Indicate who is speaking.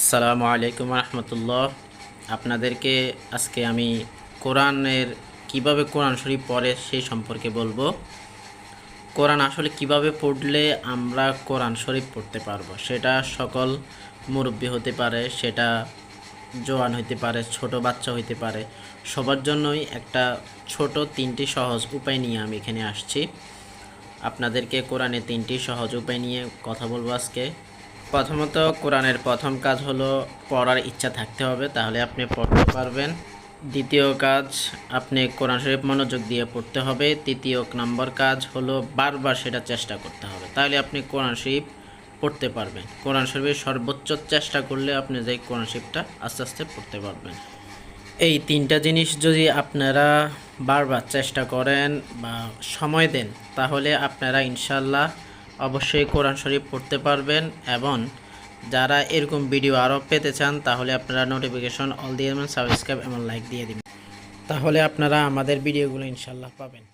Speaker 1: আসসালামু আলাইকুম রহমতুল্লাহ। আপনাদেরকে আজকে আমি কোরআনের কীভাবে কোরআন শরীফ পড়ে সেই সম্পর্কে বলব। কোরআন আসলে কীভাবে পড়লে আমরা কোরআন শরীফ পড়তে পারব, সেটা সকল মুরব্বী হতে পারে, সেটা জোয়ান হইতে পারে, ছোট বাচ্চা হইতে পারে, সবার জন্যই একটা ছোট তিনটি সহজ উপায় নিয়ে আমি এখানে আসছি। আপনাদেরকে কোরআনে তিনটি সহজ উপায় নিয়ে কথা বলব আজকে। প্রথমত কোরআনের প্রথম কাজ হলো পড়ার ইচ্ছা থাকতে হবে, তাহলে আপনি পড়তে পারবেন। দ্বিতীয় কাজ, আপনি কোরআন শরীফ মনোযোগ দিয়ে পড়তে হবে। তৃতীয় নম্বর কাজ হলো বারবার সেটা চেষ্টা করতে হবে, তাহলে আপনি কোরআন শরীফ পড়তে পারবেন। কোরআন শরীফের সর্বোচ্চ চেষ্টা করলে আপনি যে কোরআন শরীফটা আস্তে আস্তে পড়তে পারবেন। এই তিনটা জিনিস যদি আপনারা বারবার চেষ্টা করেন বা সময় দেন, তাহলে আপনারা ইনশাল্লাহ অবশ্যই কোরআন শরীফ পড়তে পারবেন এবং যারা এরকম ভিডিও আরও পেতে চান, তাহলে আপনারা নোটিফিকেশন অল দিয়ে দেবেন সাবস্ক্রাইব এবং লাইক দিয়ে দিবেন। তাহলে আপনারা আমাদের ভিডিওগুলো ইনশাল্লাহ পাবেন।